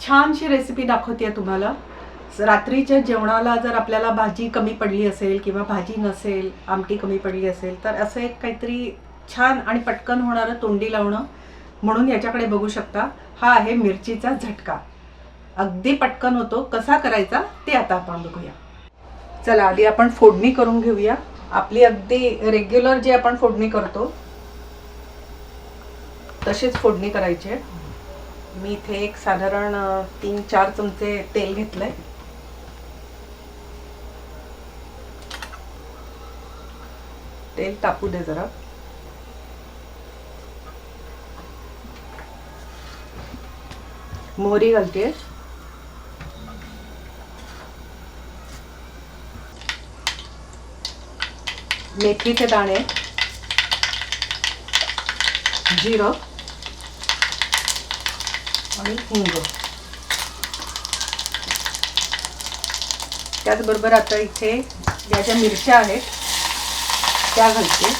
छानशी रेसिपी दाखवते तुम्हाला. रात्रीच्या जेवणाला जर आपल्याला भाजी कमी पडली असेल किंवा भाजी नसेल आमटी कमी पडली असेल तर असं एक काहीतरी छान आणि पटकन होणारं तोंडी लावणं म्हणून याच्याकडे बघू शकता. हा आहे मिरचीचा झटका. अगदी पटकन होतो. कसा करायचा ते आता आपण बघूया. चला आधी आपण फोडणी करून घेऊया. आपली अगदी रेग्युलर जी आपण फोडणी करतो तशीच फोडणी करायची आहे. मी इथे एक साधारण तीन चार चमचे तेल घेतलंय. तेल तापू दे जरा. मोहरी घालते मेथीचे दाणे. जिरं. आणि हिंग. त्याचबरोबर आता इथे ज्या ज्या मिरच्या आहेत त्या घालते.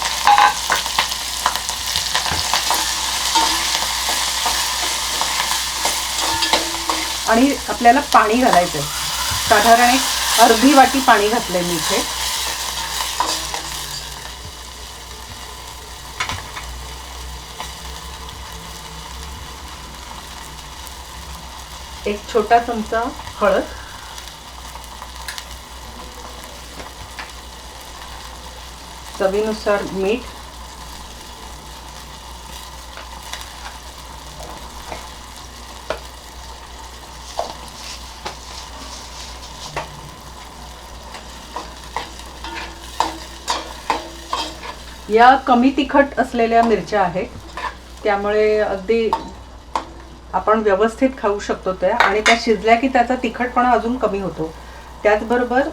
आणि आपल्याला पाणी घालायचं आहे साधारण एक अर्धी वाटी पाणी घातलंय मी इथे. एक छोटा चमचा हळद. चवीनुसार मीठ. या कमी तिखट असलेल्या मिरच्या आहेत. त्यामुळे अगदी आपण व्यवस्थित खाऊ शकतो त्या. आणि त्या शिजल्या की त्याचा तिखटपणा अजून कमी होतो. त्याचबरोबर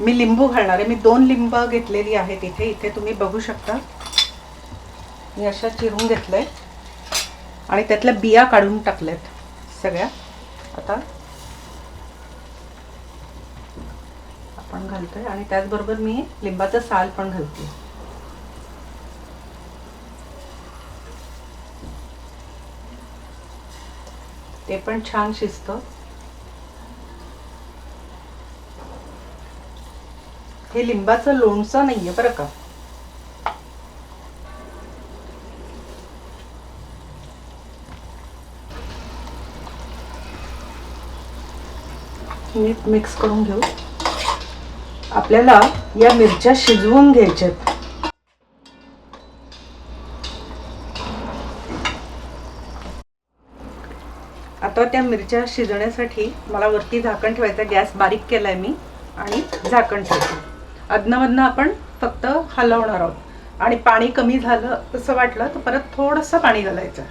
मी लिंबू घालणार आहे. मी दोन लिंब घेतलेली आहेत इथे. इथे तुम्ही बघू शकता. मी अशा चिरून घेतलंय. आणि त्यातल्या बिया काढून टाकल्यात सगळ्या. आता आपण घालतोय. आणि त्याचबरोबर मी लिंबाचं साल पण घालते. ते पण छान शिजतं. हे लिंबाचं लोणचं नाहीये बरं का. नीट मिक्स करून घेऊ. आपल्याला या मिरच्या शिजवून घ्यायच्यात. आता त्या मिरच्या शिजण्यासाठी मला वरती झाकण ठेवायचं गॅस बारीक केलाय मी आणि झाकण ठेवतो. अधनमधनं आपण फक्त हलवणार आहोत. आणि पाणी कमी झालं असं वाटलं तर परत थोडंसं पाणी घालायचं.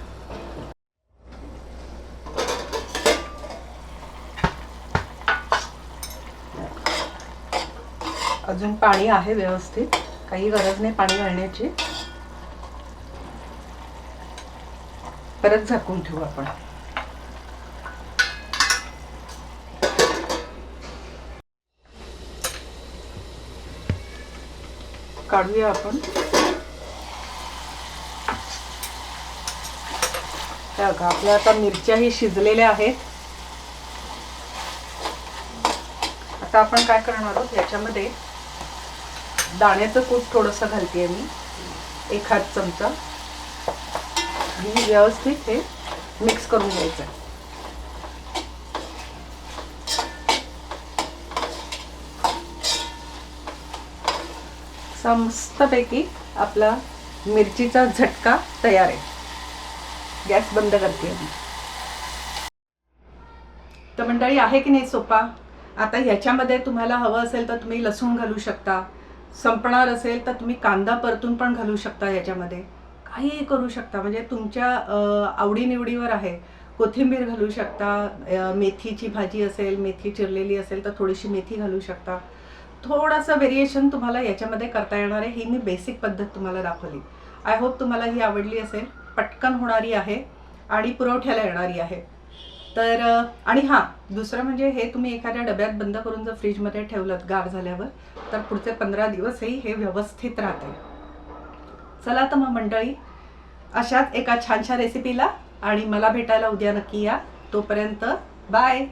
अजून पाणी आहे व्यवस्थित. काही गरज नाही पाणी घालण्याची. परत झाकून ठेवू आपण. काढूया आपण. आपल्या आता मिरच्याही शिजलेल्या आहेत. आता आपण काय करणार आहोत याच्यामध्ये दाण्याचं कूट थोडंसं घालते मी एक हात चमचा. व्यवस्थित हे मिक्स करून घ्यायचं आहे. असा मस्तपैकी आपला मिरचीचा झटका तयार आहे. गॅस बंद करते मी तर मंडळी आहे की नाही सोपा? आता ह्याच्यामध्ये तुम्हाला हवं असेल तर तुम्ही लसूण घालू शकता. संपणार असेल तर तुम्ही कांदा परतून पण घालू शकता याच्यामध्ये काहीही करू शकता. म्हणजे तुमच्या आवडीनिवडीवर आहे. कोथिंबीर घालू शकता. मेथीची भाजी असेल मेथी चिरलेली असेल तर थोडीशी मेथी घालू शकता. थोडंसं व्हेरिएशन तुम्हाला याच्यामध्ये करता येणार आहे. ही मी बेसिक पद्धत तुम्हाला दाखवली. आय होप तुम्हाला ही आवडली असेल. पटकन होणारी आहे आणि पुरवठ्याला येणारी आहे. तर आणि हां दुसरं म्हणजे हे तुम्ही एखाद्या डब्यात बंद करून जर फ्रीजमध्ये ठेवलं गार झाल्यावर तर पुढचे पंधरा दिवसही हे व्यवस्थित राहते चला तर मग मंडळी अशाच एका छानशा रेसिपीला आणि मला भेटायला उद्या नक्की या. तोपर्यंत बाय